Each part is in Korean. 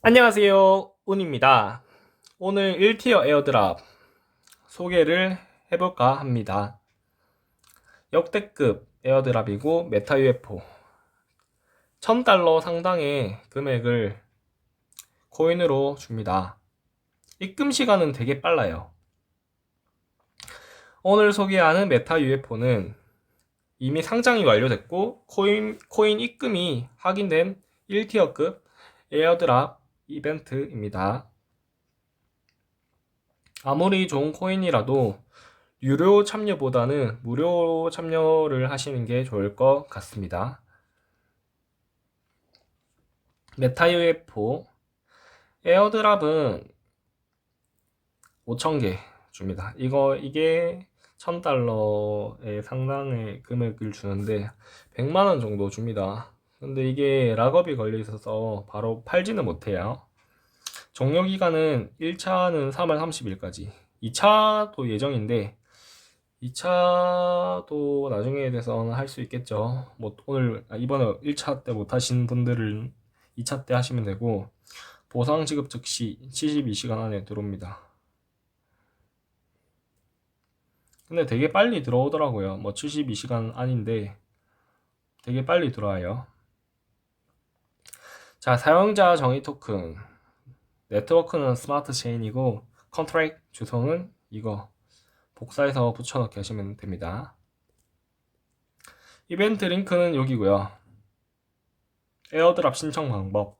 안녕하세요. 운입니다. 오늘 1티어 에어드랍 소개를 해볼까 합니다. 역대급 에어드랍이고 메타 UFO 1000달러 상당의 금액을 코인으로 줍니다. 입금 시간은 되게 빨라요. 오늘 소개하는 메타 UFO는 이미 상장이 완료됐고 코인, 코인 입금이 확인된 1티어급 에어드랍 이벤트입니다. 아무리 좋은 코인이라도 유료 참여보다는 무료 참여를 하시는 게 좋을 것 같습니다. 메타 UFO 에어드랍은 5,000개 줍니다. 이거 이게 1,000달러의 상당의 금액을 주는데 100만 원 정도 줍니다. 근데 이게 락업이 걸려 있어서 바로 팔지는 못해요. 종료 기간은 1차는 3월 30일까지. 2차도 예정인데 2차도 나중에 돼서는 할 수 있겠죠. 뭐 오늘 아, 이번에 1차 때 못 하신 분들은 2차 때 하시면 되고 보상 지급 즉시 72시간 안에 들어옵니다. 근데 되게 빨리 들어오더라고요. 뭐 72시간 아닌데 되게 빨리 들어와요. 자, 사용자 정의 토큰. 네트워크는 스마트 체인이고 컨트랙 주소는 이거 복사해서 붙여넣기 하시면 됩니다. 이벤트 링크는 여기고요. 에어드랍 신청 방법.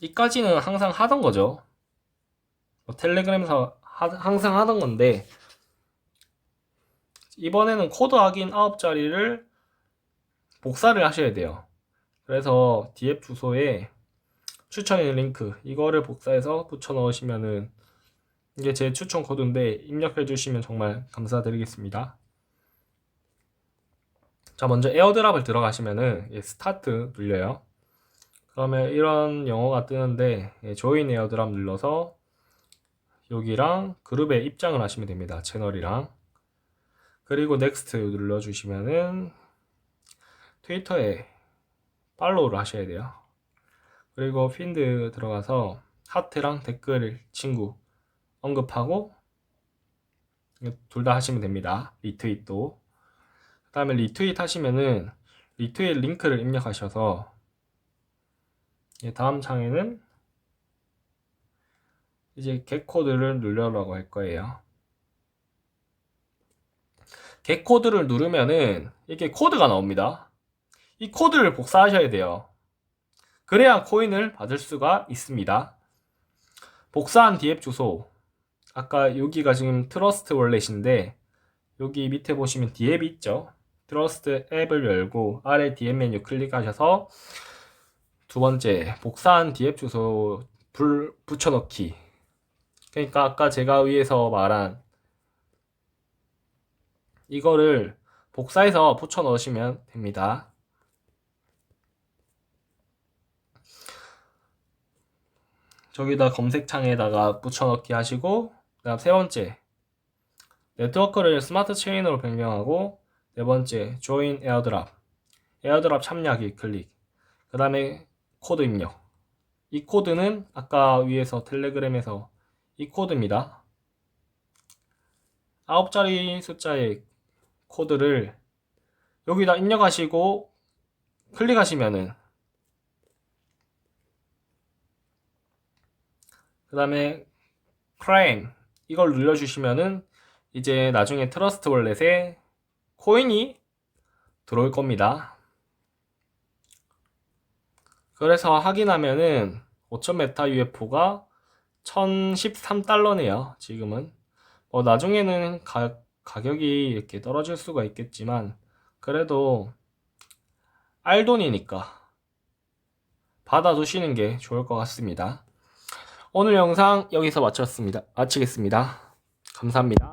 이까지는 항상 하던 거죠. 뭐 텔레그램에서 하- 항상 하던 건데 이번에는 코드 확인 9자리를 복사를 하셔야 돼요. 그래서 DF 주소에 추천인 링크 이거를 복사해서 붙여 넣으시면은 이게 제 추천 코드인데 입력해 주시면 정말 감사드리겠습니다. 자, 먼저 에어드랍을 들어가시면은 예, 스타트 눌려요. 그러면 이런 영어가 뜨는데 예, 조인 에어드랍 눌러서 여기랑 그룹에 입장을 하시면 됩니다. 채널이랑 그리고 넥스트 눌러주시면은 트위터에 팔로우를 하셔야 돼요. 그리고 핀드 들어가서 하트랑 댓글 친구 언급하고 둘 다 하시면 됩니다. 리트윗도. 그 다음에 리트윗 하시면은 리트윗 링크를 입력하셔서 예, 다음 창에는 이제 겟 코드를 누르라고 할 거예요. 겟 코드를 누르면은 이렇게 코드가 나옵니다. 이 코드를 복사하셔야 돼요. 그래야 코인을 받을 수가 있습니다. 복사한 DF 주소. 아까 여기가 지금 트러스트 월렛인데 여기 밑에 보시면 D앱이 있죠. 트러스트 앱을 열고 아래 DM 메뉴 클릭하셔서 두 번째 복사한 DF 주소 불 붙여넣기. 그러니까 아까 제가 위에서 말한 이거를 복사해서 붙여 넣으시면 됩니다. 저기다 검색창에다가 붙여넣기 하시고 그다음 세 번째 네트워크를 스마트 체인으로 변경하고 네 번째 join 에어드랍 에어드랍 참여하기 클릭 그 다음에 코드 입력 이 코드는 아까 위에서 텔레그램에서 이 코드입니다. 9자리 숫자의 코드를 여기다 입력하시고 클릭하시면은 그 다음에 크레임 이걸 눌러주시면은 이제 나중에 트러스트 월렛에 코인이 들어올 겁니다. 그래서 확인하면은 5000 메타 UFO가 1013달러네요. 지금은. 뭐 나중에는 가, 가격이 이렇게 떨어질 수가 있겠지만 그래도 알돈이니까 받아두시는 게 좋을 것 같습니다. 오늘 영상 여기서 마쳤습니다. 마치겠습니다. 감사합니다.